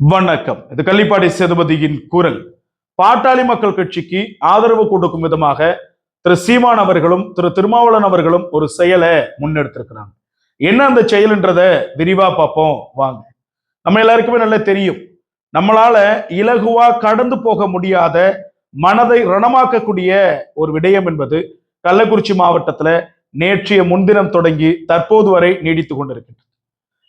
வணக்கம். இது கள்ளிப்பாடி சேதுபதியின் குரல். பாட்டாளி மக்கள் கட்சிக்கு ஆதரவு கொடுக்கும் விதமாக திரு சீமான் அவர்களும் திரு திருமாவளவன் அவர்களும் ஒரு செயலை முன்னெடுத்திருக்கிறாங்க. என்ன அந்த செயல்ன்றத விரிவா பார்ப்போம். வாங்க. நம்ம எல்லாருக்குமே நல்லா தெரியும். நம்மளால இலகுவா கடந்து போக முடியாத மனதை ரணமாக்கக்கூடிய ஒரு விடயம் என்பது கள்ளக்குறிச்சி மாவட்டத்துல நேற்றைய முன்தினம் தொடங்கி தற்போது வரை நீடித்து கொண்டிருக்கின்றது.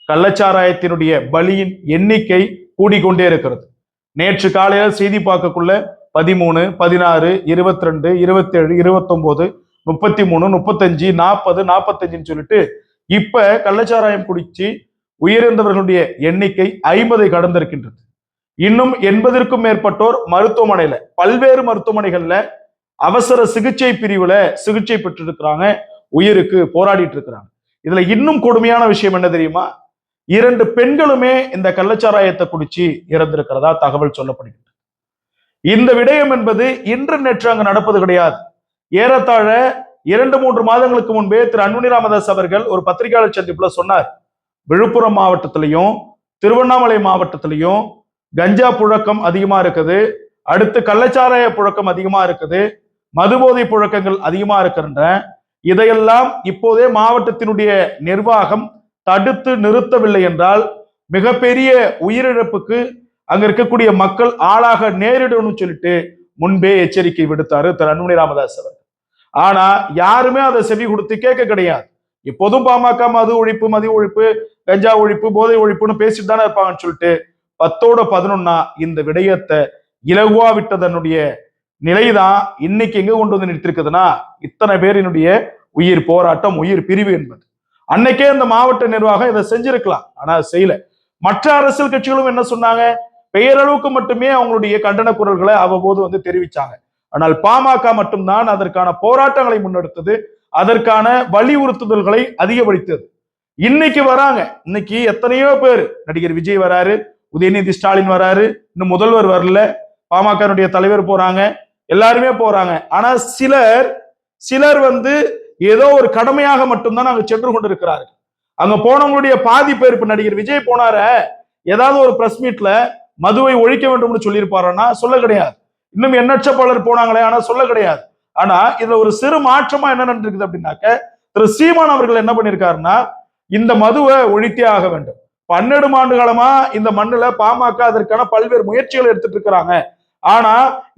கள்ளச்சாராயத்தினுடைய பலியின் எண்ணிக்கை கூடிக்கொண்டே இருக்கிறது. நேற்று காலையில செய்தி பார்க்கக்குள்ள பதிமூணு பதினாறு இருபத்தி ரெண்டு இருபத்தேழு இருபத்தொம்போது முப்பத்தி மூணு முப்பத்தஞ்சு நாற்பது நாற்பத்தஞ்சுன்னு சொல்லிட்டு இப்ப கள்ளச்சாராயம் குடிச்சு உயிரிழந்தவர்களுடைய எண்ணிக்கை ஐம்பதை கடந்திருக்கின்றது. இன்னும் எண்பதற்கும் மேற்பட்டோர் மருத்துவமனையில பல்வேறு மருத்துவமனைகள்ல அவசர சிகிச்சை பிரிவுல சிகிச்சை பெற்றிருக்கிறாங்க உயிருக்கு போராடிட்டு இருக்கிறாங்க. இதுல இன்னும் கொடுமையான விஷயம் என்ன தெரியுமா? இரண்டு பெண்களுமே இந்த கள்ளச்சாராயத்தை குடிச்சு இறந்திருக்கிறதா தகவல் சொல்லப்படுகிறது இந்த விடயம் என்பது இன்று நேற்று அங்கு நடப்பது கிடையாது. ஏறத்தாழ இரண்டு மூன்று மாதங்களுக்கு முன்பே திரு அன்புனி ராமதாஸ் அவர்கள் ஒரு பத்திரிகையாளர் சந்திப்புல சொன்னார். விழுப்புரம் மாவட்டத்திலையும் திருவண்ணாமலை மாவட்டத்திலையும் கஞ்சா புழக்கம் அதிகமா இருக்குது. அடுத்து கள்ளச்சாராய புழக்கம் அதிகமா இருக்குது. மதுபோதை புழக்கங்கள் அதிகமா இருக்கின்ற இதையெல்லாம் இப்போதே மாவட்டத்தினுடைய நிர்வாகம் தடுத்து நிறுத்தவில்லை என்றால் மிகப்பெரிய உயிரிழப்புக்கு அங்க இருக்கக்கூடிய மக்கள் ஆளாக நேரிடணும்னு சொல்லிட்டு முன்பே எச்சரிக்கை விடுத்தாரு திரு அன்புமணி ராமதாஸ் அவர் ஆனா யாருமே அதை செவி கொடுத்து கேட்க கிடையாது. இப்போதும் பாமக மது ஒழிப்பு மது ஒழிப்பு கஞ்சா ஒழிப்பு போதை ஒழிப்புன்னு பேசிட்டு தானே இருப்பாங்கன்னு சொல்லிட்டு பத்தோட பதினொன்னா இந்த விடயத்தை இலகுவா விட்டதனுடைய நிலைதான் இன்னைக்கு எங்க கொண்டு வந்து நிறுத்திருக்குதுன்னா இத்தனை பேரினுடைய உயிர் போராட்டம் உயிர் பிரிவு என்பது. அன்னைக்கே இந்த மாவட்ட நிர்வாகம் இதை செஞ்சிருக்கலாம். ஆனா செய்யல. மற்ற அரசியல் கட்சிகளும் என்ன சொன்னாங்க? பெயரளவுக்கு மட்டுமே அவங்களுடைய கண்டன குரல்களை அவ்வப்போது வந்து தெரிவிச்சாங்க. ஆனால் பாமக மட்டும்தான் அதற்கான போராட்டங்களை முன்னெடுத்தது. அதற்கான வலியுறுத்துதல்களை அதிகப்படுத்தது இன்னைக்கு வராங்க. இன்னைக்கு எத்தனையோ பேர். நடிகர் விஜய் வராரு. உதயநிதி ஸ்டாலின் வராரு. இன்னும் முதல்வர் வரல. பாமகனுடைய தலைவர் போறாங்க. எல்லாருமே போறாங்க. ஆனா சிலர் சிலர் வந்து ஏதோ ஒரு கடமையாக மட்டும்தான் அங்க சென்று கொண்டிருக்கிறார்கள். அங்க போனவங்களுடைய பாதி பேர் இப்ப நடிகர் விஜய் போனார ஏதாவது ஒரு பிரஸ் மீட்ல மதுவை ஒழிக்க வேண்டும்னு சொல்லியிருப்பாருன்னா சொல்ல கிடையாது. இன்னும் எண்ணற்ற பலர் போனாங்களே ஆனா சொல்ல கிடையாது. ஆனா இதுல ஒரு சிறு மாற்றமா என்ன நடந்திருக்குது அப்படின்னாக்க திரு சீமான் அவர்கள் என்ன பண்ணிருக்காருன்னா இந்த மதுவை ஒழித்தே ஆக வேண்டும். பன்னெண்டு ஆண்டு காலமா இந்த மண்ணுல பாமக அதற்கான பல்வேறு முயற்சிகள் எடுத்துட்டு இருக்கிறாங்க. ஆனா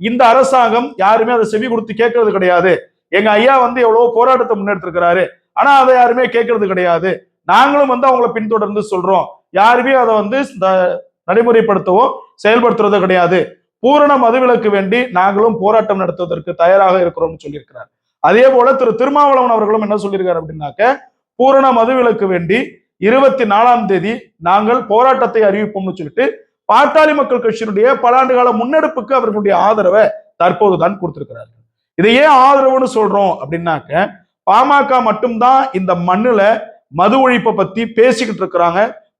இந்த அரசாங்கம் யாருமே அதை செவி கொடுத்து கேட்கறது கிடையாது. எங்க ஐயா வந்து எவ்வளவு போராட்டத்தை முன்னெடுத்திருக்கிறாரு. ஆனா அதை யாருமே கேட்கறது கிடையாது. நாங்களும் வந்து அவங்கள பின்தொடர்ந்து சொல்றோம். யாருமே அதை வந்து நடைமுறைப்படுத்தவோ செயல்படுத்துறதோ கிடையாது. பூரண மதுவிலக்கு வேண்டி நாங்களும் போராட்டம் நடத்துவதற்கு தயாராக இருக்கிறோம்னு சொல்லியிருக்கிறார். அதே போல திரு திருமாவளவன் அவர்களும் என்ன சொல்லியிருக்காரு அப்படின்னாக்க பூரண மதுவிலக்கு வேண்டி இருபத்தி நாலாம் தேதி நாங்கள் போராட்டத்தை அறிவிப்போம்னு சொல்லிட்டு பாட்டாளி மக்கள் கட்சியினுடைய பல ஆண்டுகால முன்னெடுப்புக்கு அவர்களுடைய ஆதரவை தற்போது தான் கொடுத்திருக்கிறார்கள். இதை ஏன் ஆதரவுன்னு சொல்றோம் அப்படின்னாக்க பாமக மட்டும்தான் இந்த மண்ணுல மது ஒழிப்பை பத்தி பேசிக்கிட்டு இருக்கிறாங்க.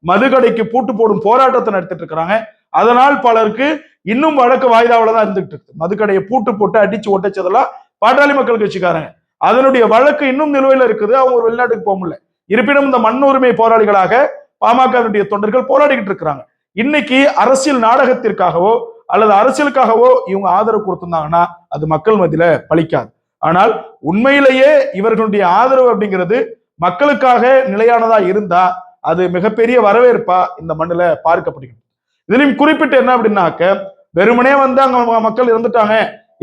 மது கடைக்கு பூட்டு போடும் போராட்டத்தை நடத்திட்டு இருக்கிறாங்க. அதனால் பலருக்கு இன்னும் வழக்கு வாய்தாவில் தான் இருந்துகிட்டு இருக்கு. மதுக்கடையை பூட்டு போட்டு அடிச்சு ஒட்டச்சதெல்லாம் பாட்டாளி மக்கள் கட்சிக்காரங்க. அதனுடைய வழக்கு இன்னும் நிலுவையில் இருக்குது. அவங்க ஒரு வெளிநாட்டுக்கு போக முடியல. இருப்பினும் இந்த மண் உரிமை போராளிகளாக பாமகவினுடைய தொண்டர்கள் போராடிக்கிட்டு இருக்கிறாங்க. இன்னைக்கு அரசியல் நாடகத்திற்காகவோ அல்லது அரசியலுக்காகவோ இவங்க ஆதரவு கொடுத்திருந்தாங்கன்னா அது மக்கள் மத்தியில பலிக்காது ஆனால் உண்மையிலேயே இவர்களுடைய ஆதரவு அப்படிங்கிறது மக்களுக்காக நிலையானதா இருந்தா அது மிகப்பெரிய வரவேற்பா இந்த மண்ணில் பார்க்கப்படுகிறது. இதுலயும் குறிப்பிட்டு என்ன அப்படின்னாக்க வெறுமனே வந்து அங்க மக்கள் இருந்துட்டாங்க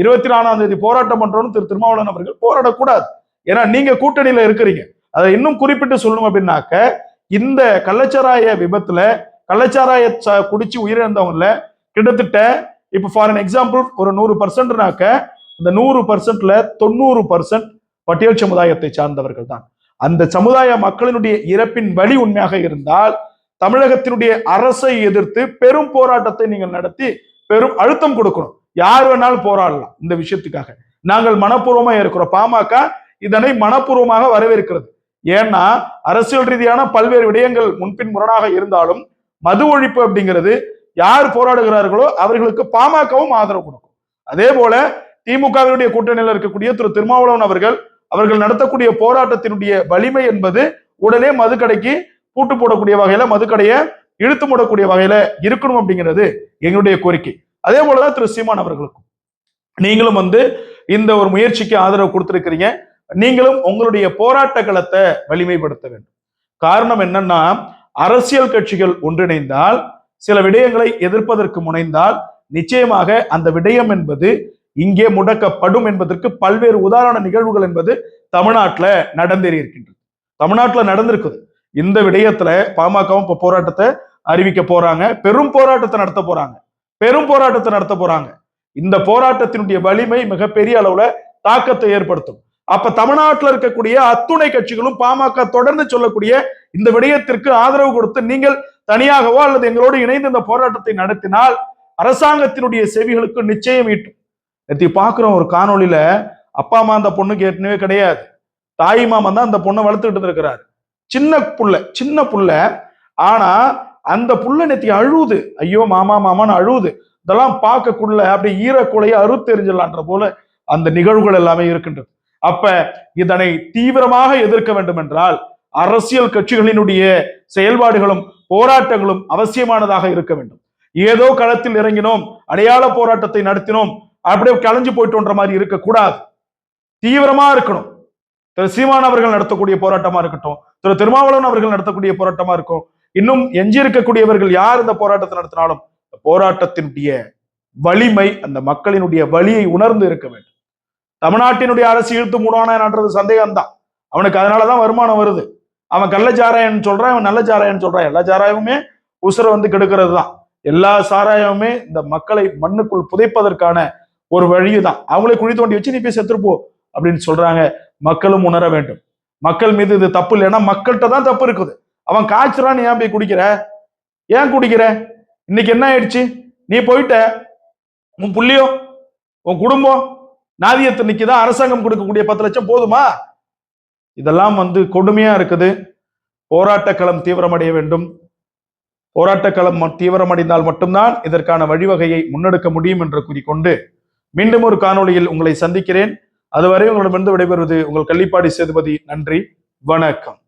இருபத்தி நாலாம் தேதி போராட்டம் பண்றோம்னு திரு திருமாவளவன் அவர்கள் போராடக்கூடாது. ஏன்னா நீங்க கூட்டணியில இருக்கிறீங்க. அதை இன்னும் குறிப்பிட்டு சொல்லணும் அப்படின்னாக்க இந்த கள்ளச்சாராய விபத்துல கள்ளச்சாராய குடிச்சு உயிரிழந்தவங்கல கிட்டத்தட்ட இப்போ ஃபார் அன் எக்ஸாம்பிள் ஒரு நூறு பர்சன்ட்னாக்க இந்த நூறு பர்சன்ட்ல தொண்ணூறு பர்சன்ட் பட்டியல் சமுதாயத்தை சார்ந்தவர்கள் தான் அந்த சமுதாய மக்களினுடைய இறப்பின் வழி உண்மையாக இருந்தால் தமிழகத்தினுடைய அரசை எதிர்த்து பெரும் போராட்டத்தை நீங்கள் நடத்தி பெரும் அழுத்தம் கொடுக்கணும். யார் வேணாலும் போராடலாம் இந்த விஷயத்துக்காக. நாங்கள் மனப்பூர்வமா இருக்கிறோம். பாமக இதனை மனப்பூர்வமாக வரவேற்கிறது. ஏன்னா அரசியல் ரீதியான பல்வேறு விடயங்கள் முன்பின் முரணாக இருந்தாலும் மது ஒழிப்பு அப்படிங்கிறது யார் போராடுகிறார்களோ அவர்களுக்கு பாமகவும் ஆதரவு கொடுக்கும். அதே போல திமுகவினுடைய கூட்டணியில் இருக்கக்கூடிய திரு திருமாவளவன் அவர்கள் அவர்கள் நடத்தக்கூடிய போராட்டத்தினுடைய வலிமை என்பது உடனே மதுக்கடைக்கு பூட்டு போடக்கூடிய வகையில மதுக்கடையை இழுத்து மூடக்கூடிய வகையில இருக்கணும் அப்படிங்கிறது எங்களுடைய கோரிக்கை. அதே போலதான் திரு சீமான் அவர்களுக்கும். நீங்களும் வந்து இந்த ஒரு முயற்சிக்கு ஆதரவு கொடுத்திருக்கிறீங்க. நீங்களும் உங்களுடைய போராட்ட களத்தை வலிமைப்படுத்த வேண்டும். காரணம் என்னன்னா அரசியல் கட்சிகள் ஒன்றிணைந்தால் சில விடயங்களை எதிர்ப்பதற்கு முனைந்தால் நிச்சயமாக அந்த விடயம் என்பது இங்கே முடக்கப்படும் என்பதற்கு பல்வேறு உதாரண நிகழ்வுகள் என்பது தமிழ்நாட்டில் நடந்தேறி இருக்கின்றது. தமிழ்நாட்டில் நடந்திருக்குது. இந்த விடயத்துல பாமகவும் இப்போ போராட்டத்தை அறிவிக்க போறாங்க. பெரும் போராட்டத்தை நடத்த போறாங்க. பெரும் போராட்டத்தை நடத்த போறாங்க. இந்த போராட்டத்தினுடைய வலிமை மிகப்பெரிய அளவுல தாக்கத்தை ஏற்படுத்தும். அப்ப தமிழ்நாட்டில் இருக்கக்கூடிய அத்துணை கட்சிகளும் பாமக தொடர்ந்து சொல்லக்கூடிய இந்த விடயத்திற்கு ஆதரவு கொடுத்து நீங்கள் தனியாகவோ அல்லது எங்களோடு இணைந்து இந்த போராட்டத்தை நடத்தினால் அரசாங்கத்தினுடைய செவிகளுக்கு நிச்சயம் ஈட்டும். நேற்று பார்க்குறோம் ஒரு காணொளியில அப்பா அம்மா அந்த பொண்ணுக்கு ஏற்கனவே கிடையாது. தாய் மாமன் தான் அந்த பொண்ணை வளர்த்துக்கிட்டு இருக்கிறாரு. சின்ன புள்ள சின்ன புள்ள. ஆனா அந்த புள்ள நேத்தி அழுவுது. ஐயோ மாமா மாமான்னு அழுவுது. இதெல்லாம் பார்க்கக்குள்ள அப்படி ஈரக்குலைய அறுத்தெறிஞ்சலான்ற போல அந்த நிகழ்வுகள் எல்லாமே இருக்கின்றது. அப்ப இதனை தீவிரமாக எதிர்க்க வேண்டும் என்றால் அரசியல் கட்சிகளினுடைய செயல்பாடுகளும் போராட்டங்களும் அவசியமானதாக இருக்க வேண்டும். ஏதோ களத்தில் இறங்கினோம் அடையாள போராட்டத்தை நடத்தினோம் அப்படியே கலைஞ்சு போயிட்டோன்ற மாதிரி இருக்கக்கூடாது. தீவிரமா இருக்கணும். திரு சீமான் அவர்கள் நடத்தக்கூடிய போராட்டமா இருக்கட்டும் திரு திருமாவளவன் அவர்கள் நடத்தக்கூடிய போராட்டமா இருக்கும். இன்னும் எஞ்சி இருக்கக்கூடியவர்கள் யார் இந்த போராட்டத்தை நடத்தினாலும் இந்த போராட்டத்தினுடைய வலிமை அந்த மக்களினுடைய வலியை உணர்ந்து இருக்க வேண்டும். தமிழ்நாட்டினுடைய அரசு இழுத்து மூடானான்றது சந்தேகம்தான். அவனுக்கு அதனாலதான் வருமானம் வருது. அவன் கள்ள சாராயன் சொல்றான் அவன் நல்ல சாராயன் சொல்றான். எல்லா சாராயமுமே உசுரை வந்து கெடுக்கிறது தான் எல்லா சாராயமுமே இந்த மக்களை மண்ணுக்குள் புதைப்பதற்கான ஒரு வழிதான் அவங்களே குழி தோண்டி வச்சு நீ போய் செத்துருப்போ அப்படின்னு சொல்றாங்க. மக்களும் உணர வேண்டும். மக்கள் மீது இது தப்பு இல்லைன்னா மக்கள்கிட்ட தான் தப்பு இருக்குது. அவன் காய்ச்சறான் நீ ஏன் போய் குடிக்கிற? ஏன் குடிக்கிற? இன்னைக்கு என்ன ஆயிடுச்சு? நீ போயிட்ட. உன் புள்ளியோ? உன் குடும்பம்? நாதியத்தை நிக்குதா அரசாங்கம் கொடுக்கக்கூடிய பத்து லட்சம் போதுமா? இதெல்லாம் வந்து கொடுமையா இருக்குது. போராட்ட களம் தீவிரமடைய வேண்டும். போராட்ட களம் தீவிரமடைந்தால் மட்டும்தான் இதற்கான வழிவகையை முன்னெடுக்க முடியும் என்று கூறிக்கொண்டு மீண்டும் ஒரு காணொளியில் உங்களை சந்திக்கிறேன். அதுவரை உங்களிடமிருந்து விடைபெறுவது உங்கள் கள்ளிப்பாடி சேதுபதி. நன்றி. வணக்கம்.